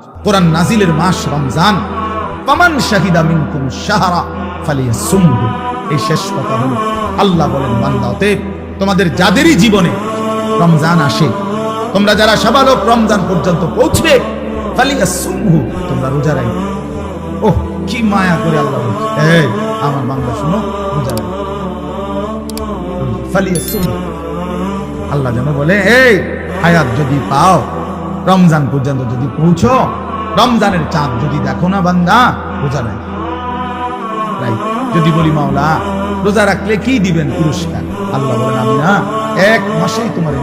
কোরআন নাজিলের মাস রমজান। পামান শাহিদা মিনকুম শাহরা ফালিয়াসুমহু। এই শেষ কথা হলো আল্লাহ বলেন, বান্দা, অতএব তোমাদের যাদেরই জীবনে রমজান আসে, তোমরা যারা সাবালক রমজান পর্যন্ত পৌঁছবে, ফালিয়াসুমহু, তোমরা রোজা রাখবে ওহ, কি মায়া করে আল্লাহ এই, আমার বাংলা শুনো, রোজা রাখবে ফালিয়াসুমহু। আল্লাহ যেন বলে, এই, হায়াত যদি পাও রমজান পর্যন্ত যদি পৌঁছো, রমজানের চাঁদ যদি দেখো না বান্দা, রোজা রাখ। যদি বলি, মাওলা, রোজা রাখলে কি দিবেন পুরস্কার? আল্লাহ বলেন, আমি না, এক মাসেই তোমার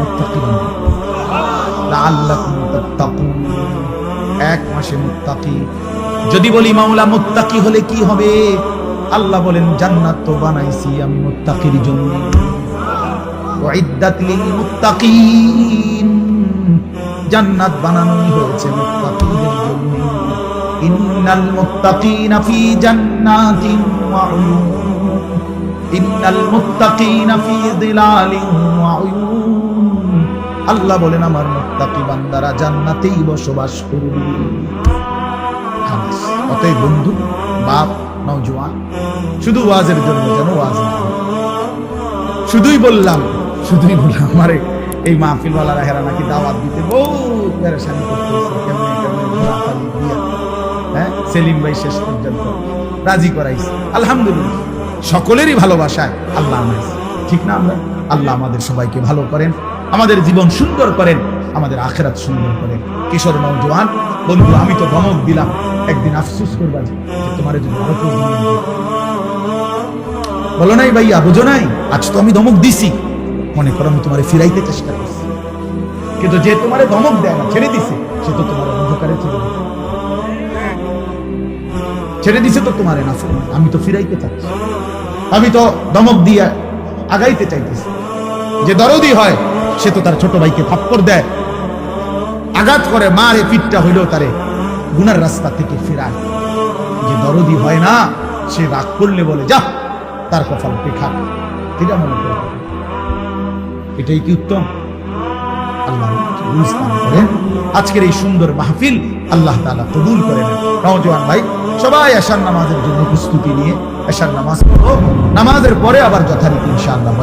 লাআল্লাকুম তাত্তাকুন এক মাসে মুত্তাকি। যদি বলি, মাওলা, মুত্তাকি হলে কি হবে? আল্লাহ বলেন, জান্নাত তো বানাইছি আমি মুত্তাকির জন্য। উইদ্দাত লিল মুত্তাকিন। জান্নাত বানানোই হয়েছে মুত্তাকিদের ইন্নাল মুত্তাকিনা ফি জান্নাতিন ওয়া উয়ুন। ইন্নাল মুত্তাকিনা ফি যিলালিন ওয়া উয়ুন। আল্লাহ বলেন, আমার মুত্তাকি বান্দারা জান্নাতেই বসবাস করবে। অতএব বন্ধু, বাপ, নওজোয়ান, শুধু ওয়াজের জন্য যেন ওয়াজ শুধুই বললাম শুধুই বললাম, আমারে এই মাহফিলওয়ালারা হেরা নাকি দাওয়াত দিতে বহুত পেরেশানি হ্যাঁ? সেলিম ভাই শেষ পর্যন্ত রাজি করাইছে। আলহামদুলিল্লাহ। সকলেরই ভালোবাসায় আল্লাহ ঠিক না আমরা? আল্লাহ আমাদের সবাইকে ভালো করেন, আমাদের জীবন সুন্দর করেন, আমাদের আখেরাত সুন্দর করেন। কিশোর নৌজওয়ান বন্ধু, আমি তো ধমক দিলাম। একদিন আফসুস করবা যে তোমার বলো নাই ভাইয়া, বুঝো নাই? আজ তো আমি ধমক দিছি। মনে করো আমি তোমারে ফিরাইতে চেষ্টা করছি। কিন্তু যে তোমারে ধমক দেয় না, ছেড়ে দিছে, সে তো তোমার অন্ধকারে ছেড়ে দিছে ছেড়ে দিছে তো তোমারে না আমি তো ফিরাইতে চাচ্ছি। আমি তো ধমক দিয়ে আগাইতে চাইতেছি। যে দরদি হয়, সে তো তার ছোট ভাইকে থাপ্পড় দেয়। আঘাত করে, মারে পিঠটা হইলেও তারে গুনার রাস্তা থেকে ফেরায়। যে দরদি হয় না, সে রাগ করলে বলে, যা, তার কপাল পেখা এটা মনে করে। এটাই কি উত্তম? আজকের এই সুন্দর মাহফিল আল্লাহ তালা কবুল করেন নওজোয়ান ভাই, সবাই আসার নামাজের জন্য প্রস্তুতি নিয়ে আসার নামাজ পড়ো। নামাজের পরে আবার যথারীতি ইনশাআল্লাহ